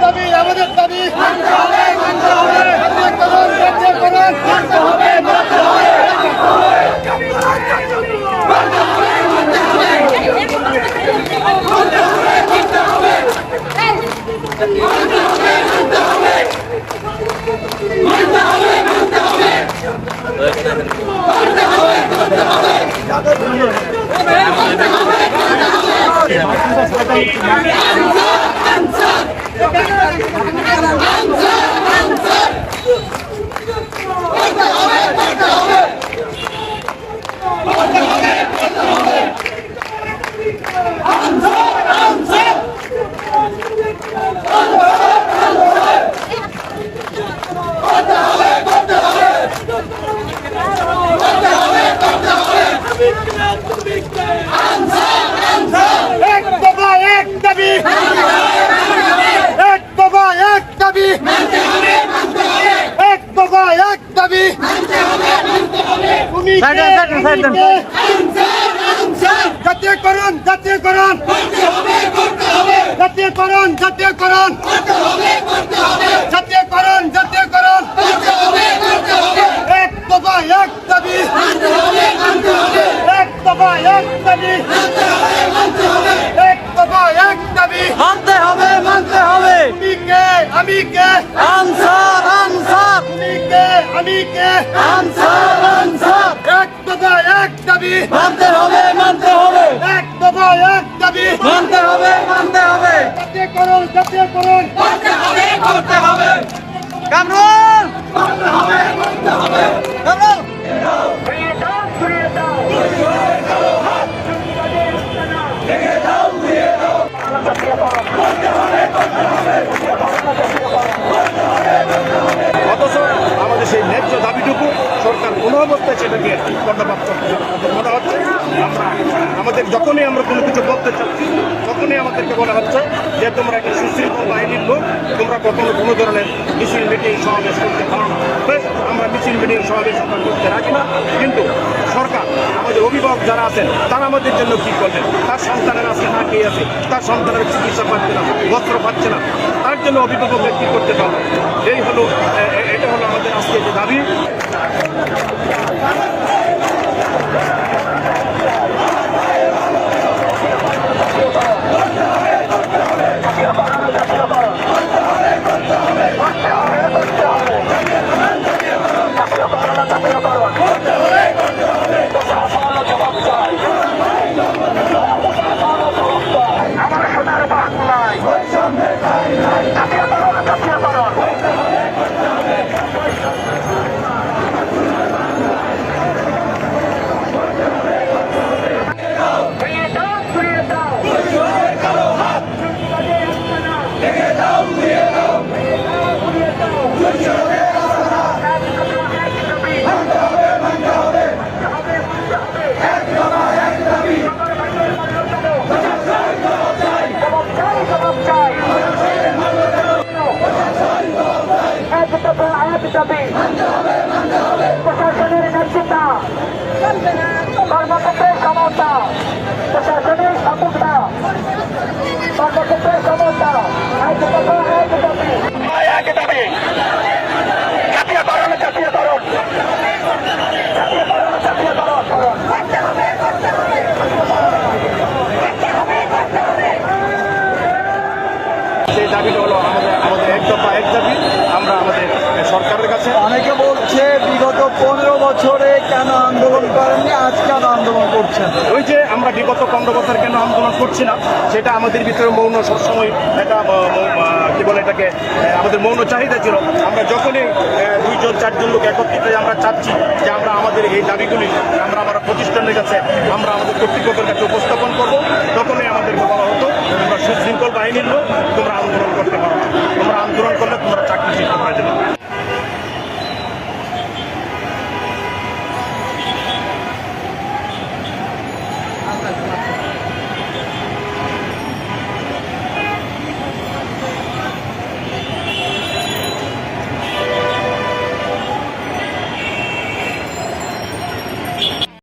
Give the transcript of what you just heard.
দাবি আমাদের দাবি। মানতে হবে মানতে হবে জাতীয়করণ জাতীয়করণ মানতে হবে মানতে হবে এক দফা এক দাবি এক দফা এক দাবি এক দফা এক দাবি তুমি কে? আমি কে? জাতীয়করণ জাতীয়করণ। জাতীয়করণ জাতীয়করণ। জাতীয়করণ জাতীয়করণ। এক দফা এক দাবি। এক দফা এক দাবি। এক দফা এক দাবি। মানতে হবে মানতে হবে। আমি কে? Answer answer. তুমি কে? আমি কে? আনসার। দাবি। মানতে হবে মানতে হবে। এক দফা এক দাবি। মানতে হবে মানতে হবে। জাতীয়করণ করুন করতে হবে কামরুল! কামরুল সেটাকে কর্ণপাত করতে। মনে হচ্ছে আমরা আমাদের যখনই আমরা কোনো কিছু বলতে চাচ্ছি তখনই আমাদেরকে বলা হচ্ছে যে তোমরা একটা সুশৃঙ্খল বাহিনীর লোক, তোমরা কখনো কোনো ধরনের মিছিল, মিটিং, সমাবেশ করতে পারো না। আমরা মিছিল, মিটিং, সমাবেশ করতে রাখি না, কিন্তু সরকার, আমাদের অভিভাবক যারা আছেন, তারা আমাদের জন্য কী করলেন তার সন্তানের আজকে না কে আছে? তার সন্তানের চিকিৎসা পাচ্ছে না, বস্ত্র পাচ্ছে না। তার জন্য অভিভাবকরা কী করতে পারবে এই হলো এটা হলো আমাদের আজকে যে দাবি। ¡Vamos! প্রশাসনের নেতৃত্ব। কর্মক্ষেত্রের সমতা প্রশাসনের সততা কর্মক্ষেত্রের সমতা এক কথা এক দাবি। জাতীয়করণ জাতীয়করণ জাতীয়করণ জাতীয়করণ সেই দাবিটা হলো আমাদের আমাদের এক দফা এক দাবি। সরকারের কাছে? অনেকে বলছে বিগত পনেরো বছরে কেন আন্দোলন করেননি আজ কেন আন্দোলন করছেন? ওই যে আমরা বিগত পনেরো বছর কেন আন্দোলন করছি না সেটা আমাদের ভিতরে মৌন সবসময় আহ, কি বলে এটাকে আমাদের মৌন চাহিদা ছিল। আমরা যখনই দুইজন চারজন লোক একত্রিত হয়ে আমরা চাচ্ছি যে আমরা আমাদের এই দাবিগুলি আমরা আমার প্রতিষ্ঠানের কাছে আমরা আমাদের কর্তৃপক্ষের কাছে উপস্থাপন করব।